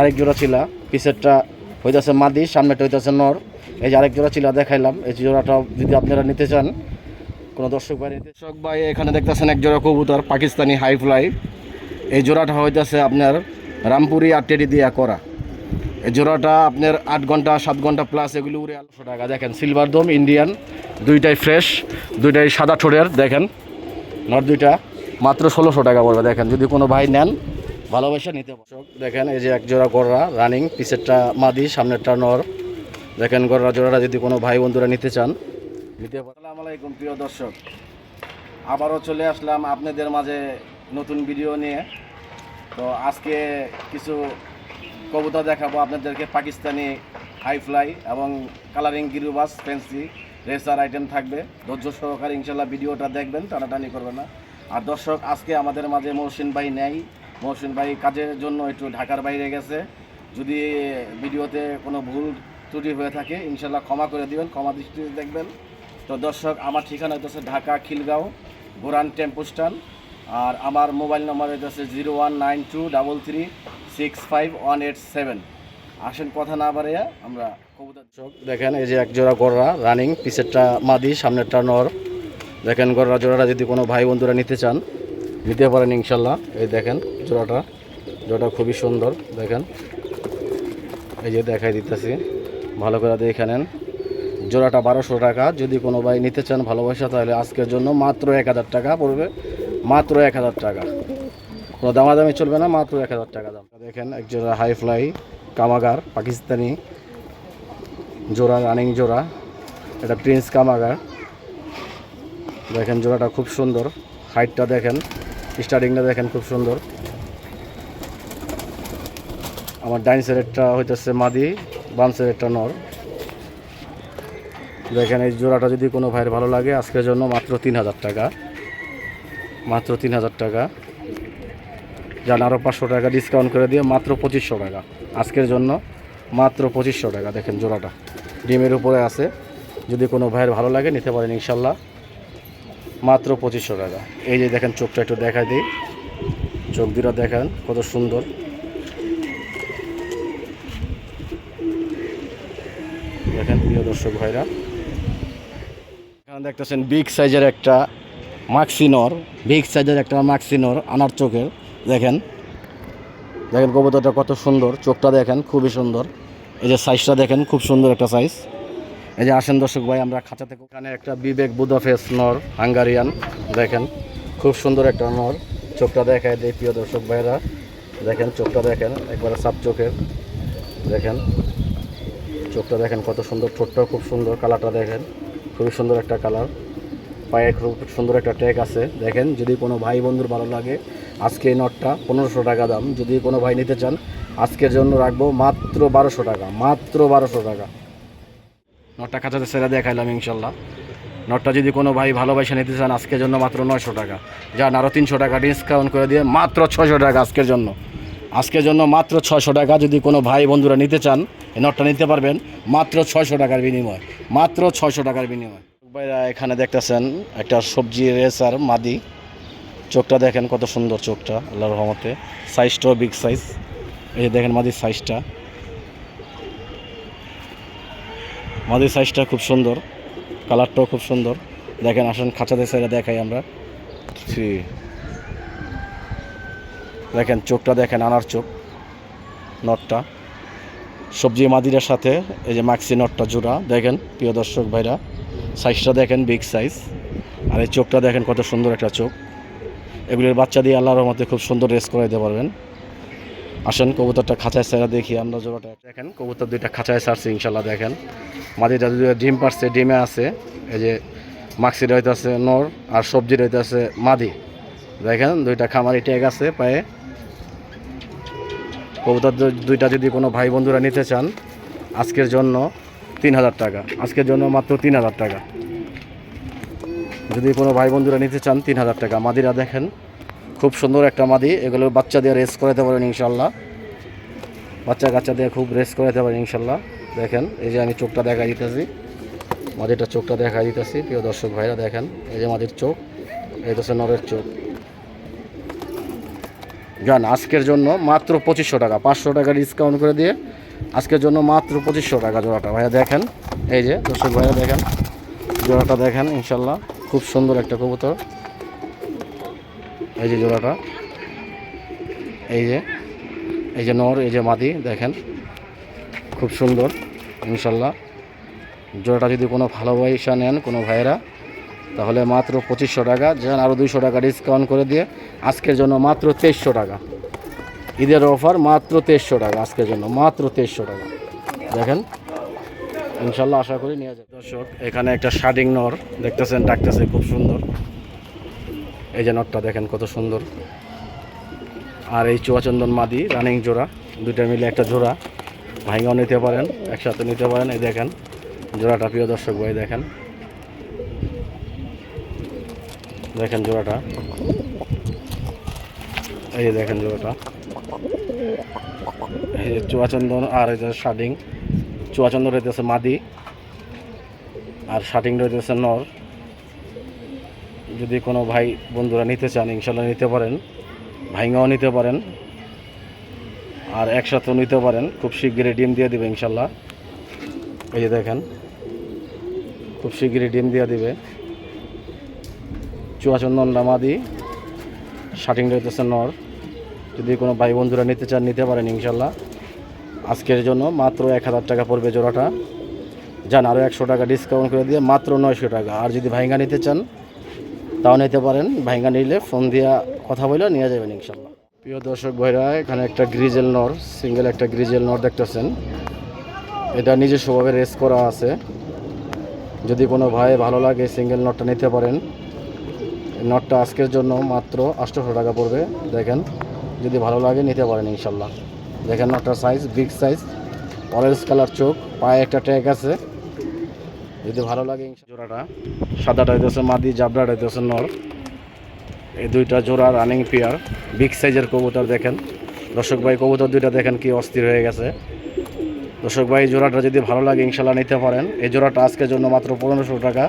আরেক জোড়া ছিল পিছেরটা হইতাছে মাদি সামনেটা হইতাছে নর। এই যে আরেক জোড়া ছিল দেখাইলাম, এই জোড়াটা যদি আপনারা নিতে চান, কোনো দর্শক ভাই দর্শক ভাই, এখানে দেখতেছেন এক জোড়া কবুতর, পাকিস্তানি হাই ফ্লাই। এই জোড়াটা হইতাছে আপনার রামপুরি আর টেডি দিয়া করা। এই জোড়াটা আপনার আট ঘণ্টা, সাত ঘণ্টা প্লাস এগুলো উড়ে আটশো টাকা। দেখেন সিলভার দম ইন্ডিয়ান দুইটাই ফ্রেশ দুইটাই সাদা ঠোঁটের, দেখেন। নর দুইটা, মাত্র ষোলোশো টাকা পড়বে, দেখেন। যদি কোনো ভাই নেন ভালোবাসা নিতে দেখেন, এই যে এক জোড়া গররা রানিং পিসেরটা মাদি, সামনেরটা নর। দেখেন, গররা জোড়াটা যদি কোনো ভাই বন্ধুরা নিতে চান, নিতে আসসালামু আলাইকুম, প্রিয় দর্শক। আবারও চলে আসলাম আপনাদের মাঝে নতুন ভিডিও নিয়ে। তো আজকে কিছু কবুতর দেখাবো আপনাদেরকে, পাকিস্তানি হাই ফ্লাই এবং কালারিং গিরুবাস ফ্যান্সি রেসার আইটেম থাকবে। ধৈর্য সহকারে ইনশাল্লাহ ভিডিওটা দেখবেন, টানাটানি করবে না। আর দর্শক, আজকে আমাদের মাঝে মহসিন ভাই নেই। মহসিন ভাই কাজের জন্য একটু ঢাকার বাইরে গেছে। যদি ভিডিওতে কোনো ভুল ত্রুটি হয়ে থাকে, ইনশাল্লাহ ক্ষমা করে দিবেন, ক্ষমা দৃষ্টিতে দেখবেন। তো দর্শক, আমার ঠিকানা হচ্ছে ঢাকা, খিলগাঁও, গোরান টেম্পো স্ট্যান্ড। আর আমার মোবাইল নম্বর হচ্ছে zero one nine two double three six five one eight seven. আসেন কথা না বাড়িয়া আমরা কবুতর দর্শক, দেখেন এই যে এক জোড়া গররা রানিং, পিছেরটা মাদি, সামনেরটা নর। দেখেন গররা জোড়াটা যদি কোনো ভাই বন্ধুরা নিতে চান নিতে পারেন ইনশাল্লাহ। এই দেখেন জোড়াটা। জোড়াটা খুবই সুন্দর, দেখেন। এই যে দেখাই দিতেছি। ভালো করে দেখে নেন। জোড়াটা বারোশো টাকা। যদি কোনো ভাই নিতে চান ভালোবাসা, তাহলে আজকের জন্য মাত্র এক হাজার টাকা পড়বে। মাত্র এক হাজার টাকা। কোনো দামাদামি চলবে না, মাত্র এক হাজার টাকা দাম। দেখেন এক জোড়া হাই ফ্লাই কামাগার, পাকিস্তানি জোড়া, রানিং জোড়া। এটা প্রিন্স কামাগার। দেখেন জোড়াটা খুব সুন্দর। হাইটটা দেখেন। স্টার্টিংটা দেখেন খুব সুন্দর। আমার ডাইন সাইডেরটা হইতেছে মাদি, বাম সাইডেরটা নর। দেখেন, এই জোড়াটা যদি কোনো ভাইয়ের ভালো লাগে, আজকের জন্য মাত্র তিন হাজার টাকা। মাত্র তিন হাজার টাকা। যান আরও পাঁচশো টাকা ডিসকাউন্ট করে দিয়ে মাত্র পঁচিশশো টাকা। আজকের জন্য মাত্র পঁচিশশো টাকা, দেখেন জোড়াটা। ডিমের উপরে আছে। যদি কোনো ভাইয়ের ভালো লাগে, নিতে পারেন ইনশাল্লাহ। মাত্র পঁচিশশো টাকা। এই যে দেখেন, চোখটা একটু দেখাই দিই। চোখ দুটা দেখেন, কত সুন্দর। দেখেন, প্রিয় দর্শক ভাইরা। এখানে দেখতেছেন, বিগ সাইজের একটা মাক্সিনর, বিগ সাইজের একটা মাক্সিনর আনার চোখের। দেখেন দেখেন কবুতরটা কত সুন্দর। চোখটা দেখেন, খুবই সুন্দর। এই যে সাইজটা দেখেন, খুব সুন্দর একটা সাইজ এই যে আসেন দর্শক ভাই, আমরা খাঁচা থেকে একটা বিবেক বুদাফেস নর, হাঙ্গারিয়ান, দেখেন, খুব সুন্দর একটা নর। চোখটা দেখায় দেয় প্রিয় দর্শক ভাইরা। দেখেন, চোখটা দেখেন, একবারে সাপ চোখের। দেখেন, চোখটা দেখেন কত সুন্দর, ঠোঁটটাও খুব সুন্দর, কালারটা দেখেন, খুবই সুন্দর একটা কালার। পায়ে খুব সুন্দর একটা ট্যাগ আছে। দেখেন, যদি কোনো ভাই বন্ধুর ভালো লাগে, আজকে এই নটটা পনেরোশো টাকা দাম। যদি কোনো ভাই নিতে চান, আজকের জন্য রাখব মাত্র বারোশো টাকা, মাত্র বারোশো টাকা। নটটা খাঁচাতে সেরা দেখাইলাম ইনশাল্লাহ। নটটা যদি কোনো ভাই ভালোবাসে নিতে চান, আজকের জন্য মাত্র নয়শো টাকা। যান আরও তিনশো টাকা ডিসকাউন্ট করে দিয়ে মাত্র ছশো টাকা আজকের জন্য। আজকের জন্য মাত্র ছয়শো টাকা যদি কোনো ভাই বন্ধুরা নিতে চান নটটা নিতে পারবেন মাত্র ছয়শো টাকার বিনিময়। মাত্র ছশো টাকার বিনিময়। ভাইরা, এখানে দেখতেছেন একটা সবজি রেসার মাদি। চোখটা দেখেন কত সুন্দর চোখটা, আল্লাহর রহমতে। সাইজটাও বিগ সাইজ এই দেখেন মাদির সাইজটা মাদির সাইজটা খুব সুন্দর কালারটাও খুব সুন্দর। দেখেন, আসেন খাঁচাতে সাইডে দেখাই আমরা। ছি। দেখেন, চোখটা দেখেন, আনার চোখ নটটা সবজি মাদিরের সাথে, এই যে মাক্সি নটটা জোড়া, দেখেন, প্রিয় দর্শক ভাইরা সাইজটা দেখেন বিগ সাইজ আর এই চোখটা দেখেন, কত সুন্দর একটা চোখ। এগুলির বাচ্চা দিয়ে আল্লাহর রহমতে খুব সুন্দর রেস করে দিতে পারবেন। আসেন, কবুতরটা খাঁচায় সারা দেখি, আমরা জোড়াটা দেখেন, কবুতর দুইটা খাঁচায় সারছে ইনশাল্লাহ দেখেন। মাদিটা দুটো ডিম পারছে ডিমে আছে, এই যে মাক্সি রইতে আছে নর আর সবজি রইতে আছে মাদি। দেখেন, দুইটা খামারি ট্যাগ আছে পায়ে। কবুতর দুইটা যদি কোনো ভাই বন্ধুরা নিতে চান, আজকের জন্য তিন হাজার টাকা। আজকের জন্য মাত্র তিন হাজার টাকা। যদি কোনো ভাই বন্ধুরা নিতে চান, তিন হাজার টাকা। মাদিরা দেখেন খুব সুন্দর একটা মাদি, এগুলো বাচ্চা দিয়ে রেস করাতে পারেন ইনশাল্লাহ বাচ্চা কাচ্চা দিয়ে খুব রেস করাতে পারেন ইনশাল্লাহ দেখেন, এই যে আমি চোখটা দেখা দিতেছি। মাদিরটা চোখটা দেখা দিতেছি, প্রিয় দর্শক ভাইরা দেখেন, এই যে মাদির চোখ, এই তো নরের চোখ। যান আজকের জন্য মাত্র পঁচিশশো টাকা, পাঁচশো টাকা ডিসকাউন্ট করে দিয়ে আজকের জন্য মাত্র পঁচিশশো টাকা জোড়াটা। ভাইয়া দেখেন, এই যে দর্শক ভাইয়া দেখেন, জোড়াটা দেখেন ইনশাল্লাহ খুব সুন্দর একটা কবুতর। এই যে জোড়াটা। এই যে এই যে নর, এই যে মাদি, দেখেন। খুব সুন্দর, ইনশাল্লাহ। জোড়াটা যদি কোনো ভালোবাসা নেন কোনো ভাইয়েরা, তাহলে মাত্র পঁচিশশো টাকা। যেন আরও দুইশো টাকা ডিসকাউন্ট করে দিয়ে আজকের জন্য মাত্র তেইশশো টাকা। ঈদের অফার মাত্র তেইশশো টাকা আজকের জন্য, মাত্র তেইশশো টাকা। দেখেন, ইনশাল্লাহ আশা করি নিয়ে যাবে। দর্শক, এখানে একটা শার্টিং নর দেখতেছেন, ডাকতেছে, খুব সুন্দর। এই যে নটটা দেখেন কত সুন্দর। আর এই চুয়াচন্দন মাদি রানিং জোড়া, দুইটা মিলে একটা জোড়া। ভাইঙ্গাও নিতে পারেন, একসাথে নিতে পারেন, এই দেখেন। জোড়াটা প্রিয় দর্শক ভাই, দেখেন। দেখেন জোড়াটা। এই দেখেন জোড়াটা। এই যে চুয়াচন্দন আর এই যে শার্টিং চুয়াচন্দন রইতেছে মাদি, আর শার্টিং রইতেছে নর। যদি কোনো ভাই বন্ধুরা নিতে চান, ইনশাল্লাহ নিতে পারেন। ভাইঙ্গাও নিতে পারেন। আর একসাথেও নিতে পারেন। খুব শিগগিরই ডিম দিয়ে দিবে ইনশাল্লাহ। এই যে দেখেন, খুব শিগগিরই ডিম দিয়ে দিবে। চুয়াচন্দন লামাদি শার্টিং রইতেছে নর। যদি কোনো ভাই বন্ধুরা নিতে চান, নিতে পারেন ইনশাল্লাহ। আজকের জন্য মাত্র এক হাজার টাকা পড়বে জোড়াটা। যান আরও একশো টাকা ডিসকাউন্ট করে দিয়ে মাত্র নয়শো টাকা। আর যদি ভাইঙ্গা নিতে চান তাও নিতে পারেন ভাইঙ্গা নিলে ফোন দিয়া কথা বলে নিয়ে যাবেন ইনশাল্লাহ। প্রিয় দর্শক ভাইরা, এখানে একটা গ্রিজেল নর, সিঙ্গেল একটা গ্রিজেল নর দেখতেছেন। এটা নিজস্বভাবে রেস করা আছে। যদি কোনো ভাই ভালো লাগে সিঙ্গেল নটটা নিতে পারেন নটটা আজকের জন্য মাত্র আটশোশো টাকা পড়বে, দেখেন। যদি ভালো লাগে নিতে পারেন ইনশাল্লাহ। দেখেন নটটার size big size orange colour চোখ, পায়ে একটা ট্যাগ আছে। যদি ভালো লাগে জোড়াটা, সাদাটা হইতেছে মাদি জাবরাটা হইতেছে নর। এই দুইটা জোড়া রানিং পেয়ার বিগ সাইজের কবুতর দেখেন। দর্শক ভাই, কবুতর দুইটা দেখেন কি অস্থির হয়ে গেছে। দর্শক ভাই জোড়াটা যদি ভালো লাগে ইনশাল্লাহ নিতে পারেন। এই জোড়াটা আজকের জন্য মাত্র পনেরোশো টাকা।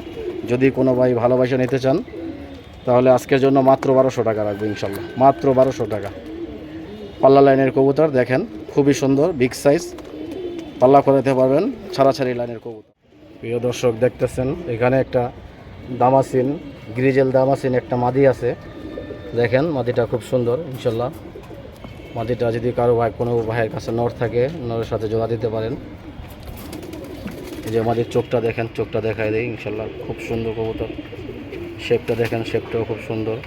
যদি কোনো ভাই ভালোবাসা নিতে চান, তাহলে আজকের জন্য মাত্র বারোশো টাকা রাখব ইনশাল্লাহ মাত্র বারোশো টাকা। পাল্লা লাইনের কবুতর দেখেন, খুবই সুন্দর বিগ সাইজ পাল্লা করে করাতে পারবেন, ছাড়াছাড়ি লাইনের কবুতর। প্রিয় দর্শক দেখতেছেন, এখানে একটা দামাসিন, গ্রিজেল দামাসিন একটা মাদি আছে। দেখেন, মাদিটা খুব সুন্দর, ইনশাল্লাহ। মাদিটা যদি কারও ভাই, কোনো ভাইয়ের কাছে নর থাকে, নরের সাথে জোড়া দিতে পারেন। এই যে মাদির চোখটা দেখেন, চোখটা দেখায় দেয় ইনশাল্লাহ, খুব সুন্দর কবুতর। শেপটা দেখেন, শেপটাও খুব সুন্দর।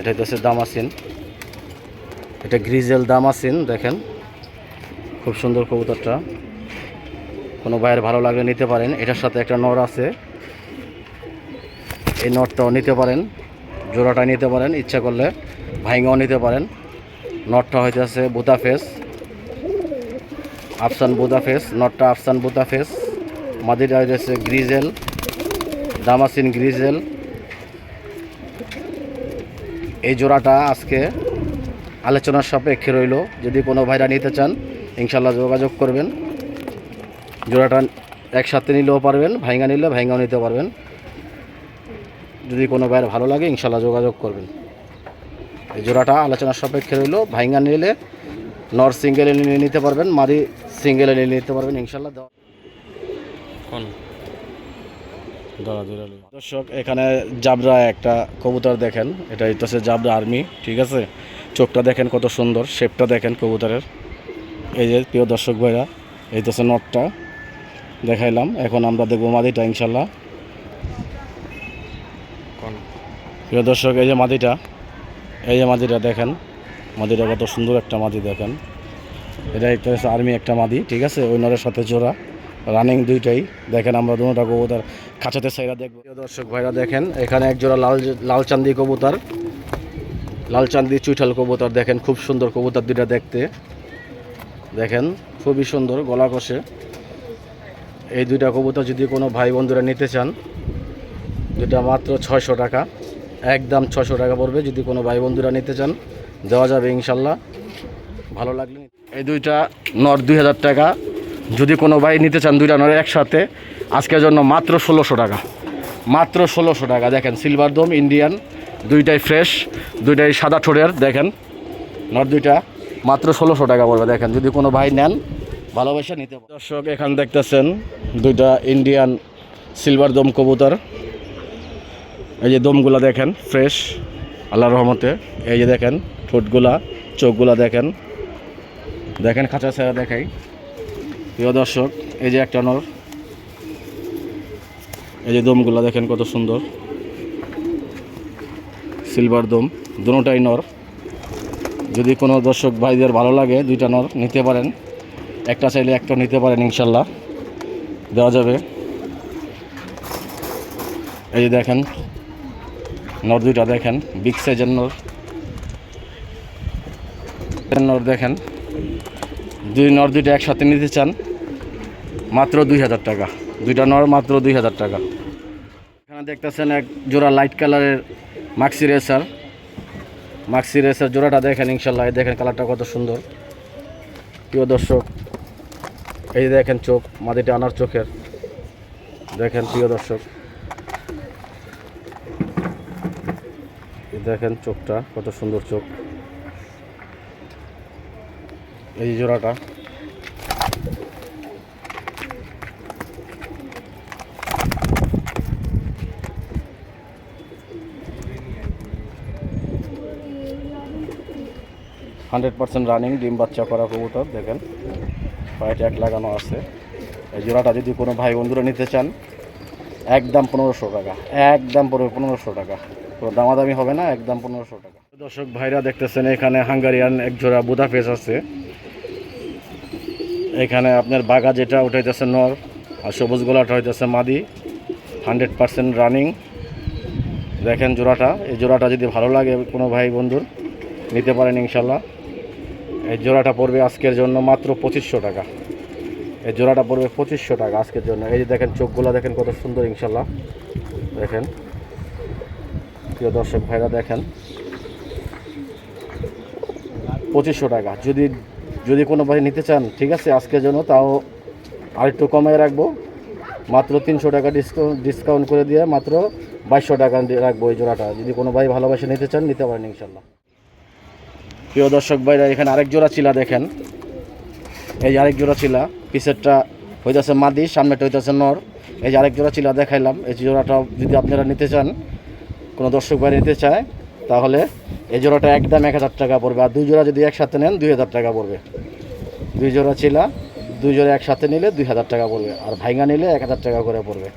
এটা হচ্ছে দামাসিন। এটা গ্রিজেল দামাসিন, দেখেন। খুব সুন্দর কবুতরটা। কোনো ভাইয়ের ভালো লাগলে নিতে পারেন। এটার সাথে একটা নর আছে। এই নটটাও নিতে পারেন। জোড়াটা নিতে পারেন, ইচ্ছা করলে ভাইঙ্গাও নিতে পারেন। নটটা হইতেছে বুতাফেস আফসান বুদাফেস নটটা আফসান বুদাফেস মাদিটা হইতেছে গ্রিজেল, দামাসিন গ্রিজেল। এই জোড়াটা আজকে আলোচনার সাপেক্ষে রইল। যদি কোনো ভাইরা নিতে চান ইনশাল্লাহ যোগাযোগ করবেন। জোড়াটা একসাথে নিলেও পারবেন ভাইঙ্গা নিলে ভাইঙ্গাও নিতে পারবেন। যদি কোনো ভাইয়ের ভালো লাগে ইনশাল্লাহ যোগাযোগ করবেন। এই জোড়াটা আলোচনার সাপেক্ষে রইল ভাইঙ্গা নিলে নর সিঙ্গেলে নিয়ে নিতে পারবেন মাদি সিঙ্গেলে নিয়ে নিতে পারবেন ইনশাল্লাহ দর্শক এখানে জাবরা একটা কবুতর দেখেন এটা হচ্ছে জাবরা আর্মি ঠিক আছে? চোখটা দেখেন কত সুন্দর শেপটা দেখেন কবুতরের। এই যে প্রিয় দর্শক ভাইরা এই তো হচ্ছে নটটা। দেখাইলাম। এখন আমরা দেখব মাদিটা ইনশাল্লাহ। প্রিয় দর্শক এই যে মাদিটা এই যে মাদিটা দেখেন। মাদিটা কত সুন্দর একটা মাদি দেখেন। এটা একটা হচ্ছে আর্মি একটা মাদি ঠিক আছে? ওই নরের সাথে জোড়া। রানিং দুইটাই। দেখেন আমরা দুটা কবুতর কাছাতে সাইরা দেখব। প্রিয় দর্শক ভাইরা দেখেন এখানে এক জোড়া লাল লালচান্দি লাল লালচান্দি চুইঠাল কবুতর দেখেন খুব সুন্দর কবুতর দুইটা দেখতে। দেখেন খুবই সুন্দর গলা কষে। এই দুইটা কবুতর যদি কোনো ভাই বন্ধুরা নিতে চান দুটা মাত্র ছয়শো টাকা। একদম ছশো টাকা পড়বে যদি কোনো ভাই বন্ধুরা নিতে চান। দেওয়া যাবে ইনশাল্লাহ। ভালো লাগলে এই দুইটা নর দুই হাজার টাকা। যদি কোনো ভাই নিতে চান দুইটা নর একসাথে, আজকের জন্য মাত্র ষোলোশো টাকা। মাত্র ষোলোশো টাকা। দেখেন সিলভার দম ইন্ডিয়ান দুইটাই ফ্রেশ দুইটাই সাদা ঠোঁটের, দেখেন। নট দুইটা মাত্র ষোলোশো টাকা পড়বে। দেখেন, যদি কোনো ভাই নেন ভালোবাসা নিতে। দর্শক, এখানে দেখতেছেন দুইটা ইন্ডিয়ান সিলভার দম কবুতর। এই যে দমগুলা দেখেন ফ্রেশ আল্লাহর রহমতে। এই যে দেখেন, ঠোঁটগুলা, চোখগুলা দেখেন। দেখেন খাঁচা ছাড়া দেখাই। প্রিয় দর্শক, এই যে একটা নর। এই যে দমগুলা দেখেন কত সুন্দর। সিলভার দম দুটাই নর। যদি কোনো দর্শক ভাইদের ভালো লাগে, দুইটা নর নিতে পারেন। একটা চাইলে একটা নিতে পারেন ইনশাল্লাহ। দেওয়া যাবে। এই যে দেখেন, নর দুইটা দেখেন বিগ সাইজের নর। নর দেখেন, দুই নর দুইটা একসাথে নিতে চান, মাত্র দুই হাজার টাকা। দুইটা নর মাত্র দুই হাজার টাকা। এখানে দেখতেছেন এক জোড়া লাইট কালারের মাক্সি রেসার মাক্সি রেসার জোড়াটা দেখেন ইনশাল্লাহ দেখেন কালারটা কত সুন্দর। প্রিয় দর্শক এই দেখেন চোখ মাদিটা আনার চোখের। দেখেন প্রিয় দর্শক। দেখেন চোখটা, কত সুন্দর চোখ। এই জোড়াটা। হান্ড্রেড পার্সেন্ট রানিং, ডিম বাচ্চা করা কবুতর, দেখেন। পায়ে ট্যাগ লাগানো আছে। এই জোড়াটা যদি কোনো ভাই বন্ধুরা নিতে চান, একদম পনেরোশো টাকা, একদম পনেরোশো টাকা। কোনো দামাদামি হবে না, একদম পনেরোশো টাকা। দর্শক ভাইরা দেখতেছেন, এখানে হাঙ্গারিয়ান এক জোড়া বুদা ফেস আছে। এখানে আপনার বাগা যেটা উঠাইতেছে নর, আর সবুজ গোলাটা হইতেছে মাদি, হান্ড্রেড পার্সেন্ট রানিং। দেখেন জোড়াটা, এই জোড়াটা যদি ভালো লাগে কোনো ভাই বন্ধুর, নিতে পারেন ইনশাল্লাহ। এই জোড়াটা পড়বে আজকের জন্য মাত্র পঁচিশশো টাকা। এই জোড়াটা পড়বে পঁচিশশো টাকা আজকের জন্য। এই যে দেখেন চোখগুলো দেখেন কত সুন্দর ইনশাল্লাহ। দেখেন। প্রিয় দর্শক ভাইরা দেখেন। পঁচিশশো টাকা। যদি যদি কোনো ভাই নিতে চান, ঠিক আছে, আজকের জন্য তাও আরেকটু কমায় রাখব। মাত্র তিনশো টাকা ডিসকাউন্ট ডিসকাউন্ট করে দিয়ে মাত্র বাইশশো টাকা রাখব এই জোড়াটা। যদি কোনো ভাই ভালোবাসে নিতে চান, নিতে পারেন ইনশাল্লাহ। প্রিয় দর্শক ভাইরা, এখানে আরেক জোড়া চিলা দেখেন। এই যে আরেক জোড়া চিলা, পিসেরটা হইতেছে মাদি সামনেটা হইতেছে নর। এই যে আরেক জোড়া চিলা দেখাইলাম, এই জোড়াটা যদি আপনারা নিতে চান, কোনো দর্শক ভাই নিতে চায়, তাহলে এই জোড়াটা একদম এক হাজার টাকা পড়বে। আর দুই জোড়া যদি একসাথে নেন, দুই হাজার টাকা পড়বে। দুই জোড়া চিলা, দুই জোড়া একসাথে নিলে দুই হাজার টাকা পড়বে। আর ভাইঙ্গা নিলে এক হাজার টাকা করে পড়বে।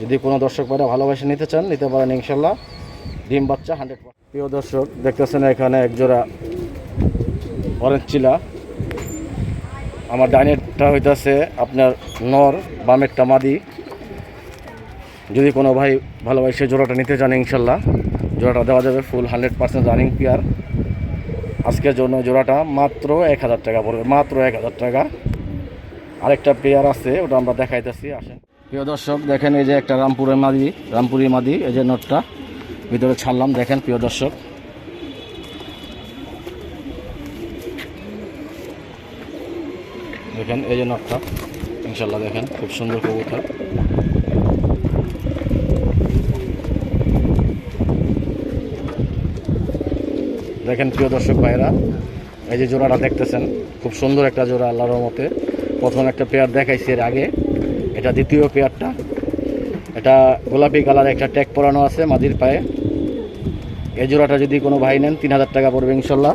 যদি কোনো দর্শক ভাইরা ভালোবাসে নিতে চান, নিতে পারেন ইনশাল্লাহ। ডিম বাচ্চা হান্ড্রেড প্রিয় দর্শক, দেখতেছেন এখানে এক জোড়া অরেঞ্জ চিলা। আমার ডাইনেরটা হইতাছে আপনার নর বামেরটা মাদি। যদি কোনো ভাই ভালোবাসে জোড়াটা নিতে চান ইনশাল্লাহ। জোড়াটা দেওয়া যাবে full hundred percent running pair আজকের জন্য জোড়াটা মাত্র এক হাজার টাকা পড়বে, মাত্র এক হাজার টাকা। আরেকটা পেয়ার আছে, ওটা আমরা দেখাইতেছি, আসেন। প্রিয় দর্শক, দেখেন এই যে একটা রামপুরের মাদি, রামপুরি মাদি, এই যে নটটা। ভিতরে ছাড়লাম, দেখেন প্রিয় দর্শক। দেখেন, এই যে নটটা ইনশাল্লাহ দেখেন, খুব সুন্দর কবুতর। দেখেন, প্রিয় দর্শক ভাইরা, এই যে জোড়াটা দেখতেছেন, খুব সুন্দর একটা জোড়া আল্লাহর মতে প্রথম একটা পেয়ার দেখাইছি এর আগে, এটা দ্বিতীয় পেয়ারটা এটা গোলাপি কালার একটা ট্যাগ পরানো আছে মাদির পায়ে। এই জোড়াটা যদি কোনো ভাই নেন, তিন হাজার টাকা পড়বে ইনশাল্লাহ।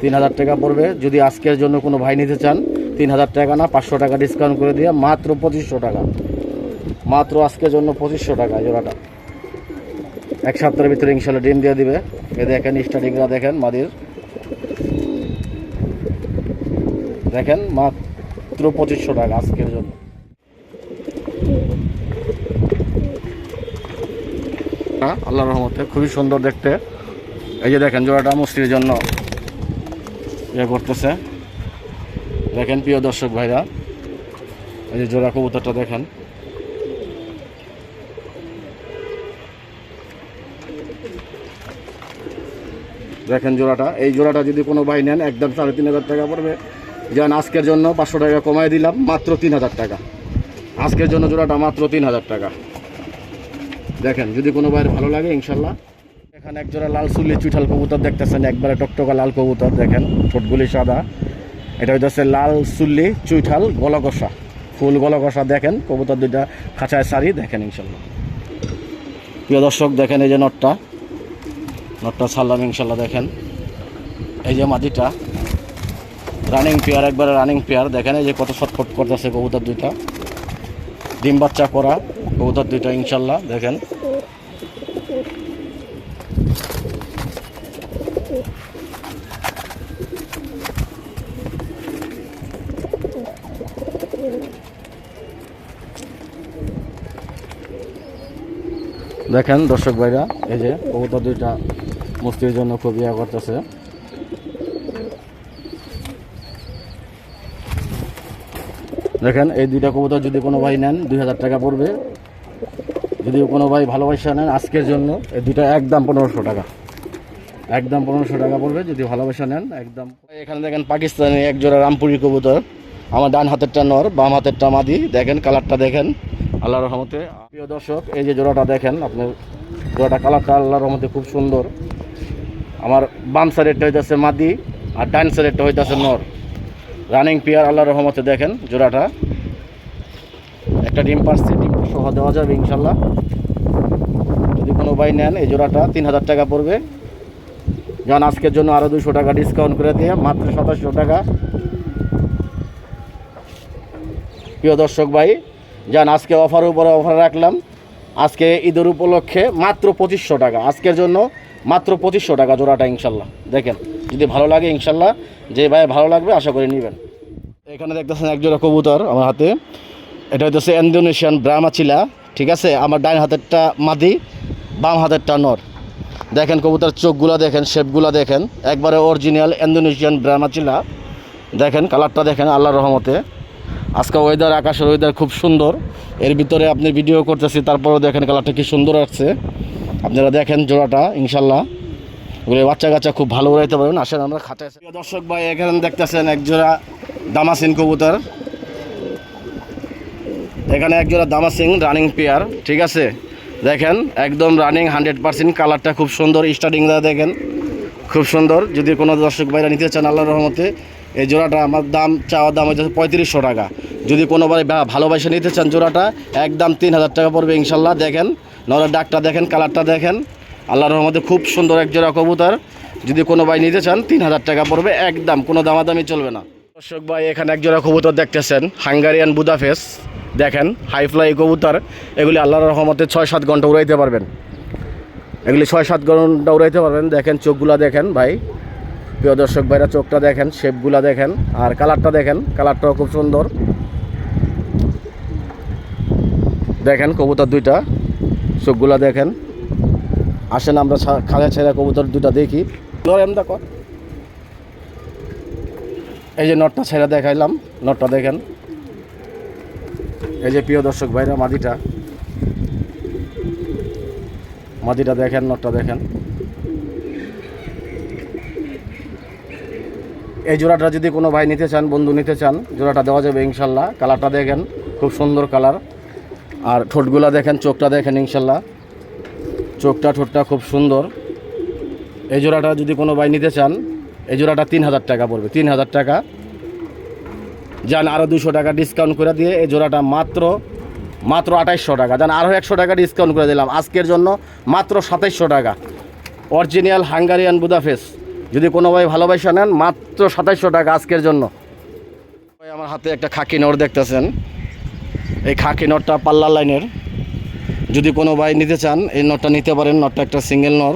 তিন হাজার টাকা পড়বে। যদি আজকের জন্য কোনো ভাই নিতে চান তিন হাজার টাকা না, পাঁচশো টাকা ডিসকাউন্ট করে দিয়ে মাত্র পঁচিশশো টাকা। মাত্র আজকের জন্য পঁচিশশো টাকা জোড়াটা। এক সপ্তাহের ভিতরে ইনশাল্লাহ ডিম দিয়ে দিবে। এ দেখেন স্টার্টিংরা দেখেন, মাদির। দেখেন, মাত্র পঁচিশশো টাকা আজকের জন্য। আল্লাহ রহমতে খুবই সুন্দর দেখতে। এই যে দেখেন, জোড়াটা মুসলির জন্য। করতেছে। দেখেন প্রিয় দর্শক ভাইরা, এই যে জোড়া কবুতরটা দেখেন। দেখেন জোড়াটা। এই জোড়াটা যদি কোনো ভাই নেন, একদম সাড়ে তিন হাজার টাকা পড়বে। যেমন আজকের জন্য পাঁচশো টাকা কমায় দিলাম, মাত্র তিন হাজার টাকা। আজকের জন্য জোড়াটা মাত্র তিন হাজার টাকা। দেখেন, যদি কোনো ভাইয়ের ভালো লাগে, ইনশাল্লাহ এখানে একজোড়া লাল চুলি চুঠাল কবুতর দেখতেছেন, একবারে টকটকা লাল কবুতর দেখেন, ঠোঁটগুলি সাদা। এটা হইতেছে লাল চুল্লি চুইঠাল গলকষা ফুল গলকষা দেখেন, কবুতর দুইটা খাঁচায় সারি দেখেন ইনশাল্লাহ। প্রিয় দর্শক, দেখেন এই যে নটটা নটটা ছাড়লাম ইনশাল্লাহ, দেখেন। এই যে মাদিটা রানিং পেয়ার একবারে রানিং পেয়ার দেখেন এই যে কত ছটফট করতেছে কবুতর দুইটা। ডিম বাচ্চা করা কবুতর দুইটা ইনশাল্লাহ, দেখেন। দেখেন দর্শক ভাইরা, এই যে কবুতর দুইটা মুক্তির জন্য খুব ইয়া করতেছে। দেখেন, এই দুইটা কবুতর যদি কোনো ভাই নেন, দুই হাজার টাকা পড়বে। যদি কোনো ভাই ভালোবাসা নেন আজকের জন্য, এই দুইটা একদম পনেরোশো টাকা। একদম পনেরোশো টাকা পড়বে, যদি ভালোবাসা নেন, একদম। এখানে দেখেন পাকিস্তানি এক জোড়া রামপুরি কবুতর। আমার ডান হাতেরটা নর, বাম হাতেরটা মাদি। দেখেন, কালারটা দেখেন। আল্লাহর রহমতে। প্রিয় দর্শক, এই যে জোড়াটা দেখেন, আপনার জোড়াটা কালারটা আল্লাহর রহমতে খুব সুন্দর। আমার বাম সাইডেরটা হইতেছে মাদি আর ডান সাইডেরটা হইতেছে নর। রানিং পেয়ার আল্লাহর রহমতে দেখেন জোড়াটা। একটা ডিম পারছে ডিমটা সহ দেওয়া যাবে ইনশাল্লাহ যদি কোনো ভাই নেন, এই জোড়াটা তিন হাজার টাকা পড়বে। যান আজকের জন্য আরও দুশো টাকা ডিসকাউন্ট করে দিয়ে মাত্র সাতাশশো টাকা। প্রিয় দর্শক ভাই, যান, আজকে অফার উপরে অফার রাখলাম। আজকে ঈদের উপলক্ষে মাত্র পঁচিশশো টাকা। আজকের জন্য মাত্র পঁচিশশো টাকা জোড়াটা ইনশাল্লাহ। দেখেন, যদি ভালো লাগে ইনশাল্লাহ, যে ভাই ভালো লাগবে, আশা করি নেবেন। এখানে দেখতেছেন একজোড়া কবুতর আমার হাতে। এটা হইতেছে ইন্দোনেশিয়ান ব্রাহ্মাচিলা, ঠিক আছে? আমার ডাইন হাতেরটা মাদি, বাম হাতেরটা নর। দেখেন কবুতর চোখগুলো দেখেন, শেপগুলো দেখেন। একবারে অরিজিনাল ইন্দোনেশিয়ান ব্রাহ্মাচিলা। দেখেন কালারটা দেখেন, আল্লাহর রহমতে। আজকে ওয়েদার আকাশের ওয়েদার খুব সুন্দর। এর ভিতরে আপনি ভিডিও করতেছি, তারপরেও দেখেন কালারটা কি সুন্দর আসছে। আপনারা দেখেন জোড়াটা ইনশাল্লাহ ওগুলো বাচ্চা কাচ্চা খুব ভালো উড়াইতে পারবেন। আসেন আমরা খাতে প্রিয় দর্শক ভাই, এখানে দেখতেছেন এক জোড়া দামাসিন কবুতর। এখানে এক জোড়া দামাসিং রানিং পেয়ার ঠিক আছে? দেখেন, একদম রানিং হান্ড্রেড পার্সেন্ট কালারটা খুব সুন্দর। স্টার্টিংটা দেখেন, খুব সুন্দর। যদি কোনো দর্শক ভাইরা নিতে চান, আল্লাহর রহমতে এই জোড়াটা আমার দাম, চাওয়ার দাম হচ্ছে পঁয়ত্রিশশো টাকা। যদি কোনো ভাই ভা- ভালোবাসে নিতে চান জোড়াটা, একদম তিন হাজার টাকা পড়বে ইনশাল্লাহ, দেখেন। নরের ডাকটা দেখেন, কালারটা দেখেন। আল্লাহর রহমতে খুব সুন্দর এক জোড়া কবুতর। যদি কোনো ভাই নিতে চান, তিন হাজার টাকা পড়বে, একদম, কোনো দামাদামি চলবে না। দর্শক ভাই, এখানে এক জোড়া কবুতর দেখতেছেন, হাঙ্গারিয়ান বুদাফেস দেখেন হাই ফ্লাই কবুতর, এগুলি আল্লাহর রহমতে ছয় সাত ঘণ্টা উড়াইতে পারবেন। এগুলি ছয় সাত ঘণ্টা উড়াইতে পারবেন, দেখেন, চোখগুলা দেখেন ভাই। প্রিয় দর্শক ভাইরা, চোখটা দেখেন শেপগুলা দেখেন, আর কালারটা দেখেন। কালারটাও খুব সুন্দর। দেখেন কবুতর দুইটা, চোখগুলা দেখেন। আসেন আমরা খালে ছেড়ে কবুতর দুইটা দেখি। ধরেন দেখো। এই যে নটটা ছেড়ে দেখাইলাম, নটটা দেখেন। এই যে প্রিয় দর্শক ভাইরা, মাদিটা। মাদিটা দেখেন, নটটা দেখেন। এই জোড়াটা যদি কোনো ভাই নিতে চান, বন্ধু নিতে চান, জোড়াটা দেওয়া যাবে ইনশাল্লাহ। কালারটা দেখেন, খুব সুন্দর কালার। আর ঠোঁটগুলা দেখেন, চোখটা দেখেন ইনশাল্লাহ। চোখটা, ঠোঁটটা খুব সুন্দর। এই জোড়াটা যদি কোনো ভাই নিতে চান, এই জোড়াটা তিন হাজার টাকা পড়বে, তিন হাজার টাকা। যান আরও দুশো টাকা ডিসকাউন্ট করে দিয়ে এই জোড়াটা মাত্র মাত্র আঠাইশশো টাকা। যান আরও একশো টাকা ডিসকাউন্ট করে দিলাম। আজকের জন্য মাত্র সাতাইশশো টাকা। অরিজিনাল হাঙ্গারিয়ান বুদাফেস যদি কোনো ভাই ভালোবাসা নেন, মাত্র সাতাইশশো টাকা আজকের জন্য। ভাই, আমার হাতে একটা খাকি নর দেখতেছেন। এই খাকি নটটা পাল্লা লাইনের। যদি কোনো ভাই নিতে চান, এই নটটা নিতে পারেন। নটটা একটা সিঙ্গেল নর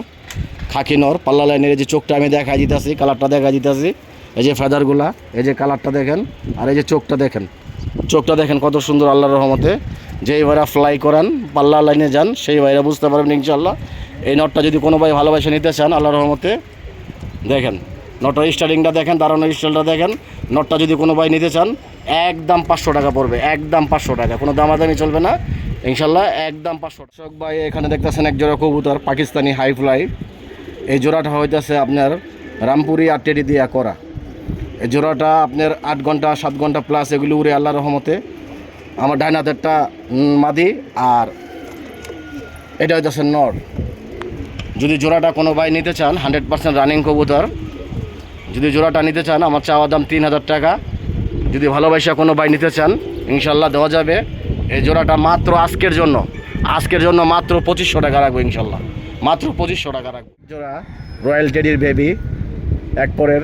খাকি নর পাল্লা লাইনের। এই যে চোখটা আমি দেখা দিতেছি, কালারটা দেখা দিতেছি। এই যে ফেদারগুলা, এই যে কালারটা দেখেন, আর এই যে চোখটা দেখেন। চোখটা দেখেন কত সুন্দর আল্লাহর রহমতে। যেই ভাইরা ফ্লাই করান পাল্লা লাইনে যান, সেই ভাইরা বুঝতে পারবেন ইনশাল্লাহ এই নটটা যদি কোনো ভাই ভালোবাসে নিতে চান, আল্লাহর রহমতে দেখেন নটার স্টার্টিংটা দেখেন, দাঁড়ানোর স্টাইলটা দেখেন। নটটা যদি কোনো ভাই নিতে চান, একদম পাঁচশো টাকা পড়বে, একদম পাঁচশো টাকা। কোনো দামাদামি চলবে না, ইনশাল্লাহ একদম পাঁচশো টাকা। ভাই, এখানে দেখতেছেন এক জোড়া কবুতর, পাকিস্তানি হাই ফ্লাই এই জোড়াটা হইতেছে আপনার রামপুরি আর টেডি দিয়া করা। এই জোড়াটা আপনার আট ঘণ্টা, সাত ঘণ্টা প্লাস এগুলো উড়ে আল্লাহ রহমতে। আমার ডাইন হাতেরটা মাদি আর এটা হইতেছে নর। যদি জোড়াটা কোনো ভাই নিতে চান হান্ড্রেড পার্সেন্ট রানিং কবুতর। যদি জোড়াটা নিতে চান, আমার চাওয়া দাম তিন হাজার টাকা। যদি ভালোবাসা কোনো ভাই নিতে চান, ইনশাল্লাহ দেওয়া যাবে। এই জোড়াটা মাত্র আজকের জন্য। আজকের জন্য মাত্র পঁচিশশো টাকা রাখব ইনশাল্লাহ। মাত্র পঁচিশশো টাকা রাখব। জোড়া রয়্যাল টেডির বেবি এক পরের।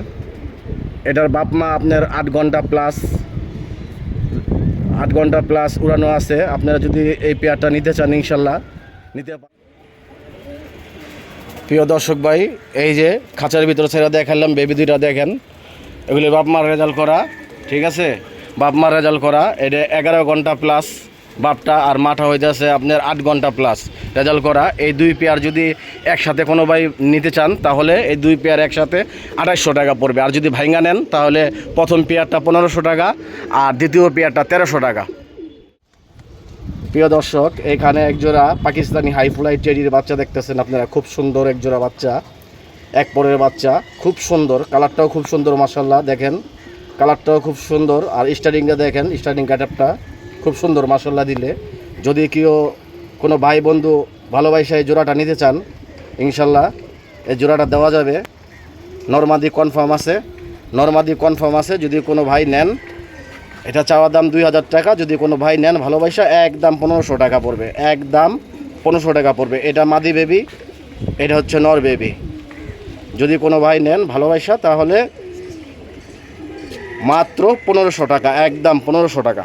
এটার বাপ মা আপনার আট ঘণ্টা প্লাস আট ঘণ্টা প্লাস উড়ানো আছে। আপনারা যদি এই পেয়ারটা নিতে চান, ইনশাল্লাহ নিতে পারেন প্রিয় দর্শক ভাই, এই যে খাঁচার ভিতরে ছেড়ে দেখালাম বেবি দুইটা দেখেন। এগুলি বাপ মার রেজাল্ট করা, ঠিক আছে? বাপ মার রেজাল্ট করা, এটা এগারো ঘণ্টা প্লাস বাপটা আর মাঠা হয়ে যাচ্ছে আপনার আট ঘণ্টা প্লাস রেজাল্ট করা। এই দুই পেয়ার যদি একসাথে কোনো ভাই নিতে চান, তাহলে এই দুই পেয়ার একসাথে আঠাইশশো টাকা পড়বে। আর যদি ভাইঙ্গা নেন, তাহলে প্রথম পেয়ারটা পনেরোশো টাকা, আর দ্বিতীয় পেয়ারটা তেরোশো টাকা। প্রিয় দর্শক, এখানে একজোড়া পাকিস্তানি হাই ফ্লাই টেরির বাচ্চা দেখতেছেন আপনারা। খুব সুন্দর একজোড়া বাচ্চা, এক পরের বাচ্চা, খুব সুন্দর, কালারটাও খুব সুন্দর মাসাল্লাহ দেখেন। কালারটাও খুব সুন্দর, আর স্টার্টিংটা দেখেন, স্টার্টিং কাটারটা খুব সুন্দর মাসাল্লাহ দিলে। যদি কেউ কোনো ভাই বন্ধু ভালোবাসা এই জোড়াটা নিতে চান ইনশাল্লাহ এই জোড়াটা দেওয়া যাবে। নর্মাদি কনফার্ম আছে, নর্মাদি কনফার্ম আছে, যদি কোনো ভাই নেন এটা চাওয়ার দাম দুই হাজার টাকা, যদি কোনো ভাই নেন ভালোবাসা এক দাম পনেরোশো টাকা পড়বে এক দাম পনেরোশো টাকা পড়বে। এটা মাদি বেবি, এটা হচ্ছে নর বেবি। যদি কোনো ভাই নেন ভালোবাসা, তাহলে মাত্র পনেরোশো টাকা, একদম পনেরোশো টাকা।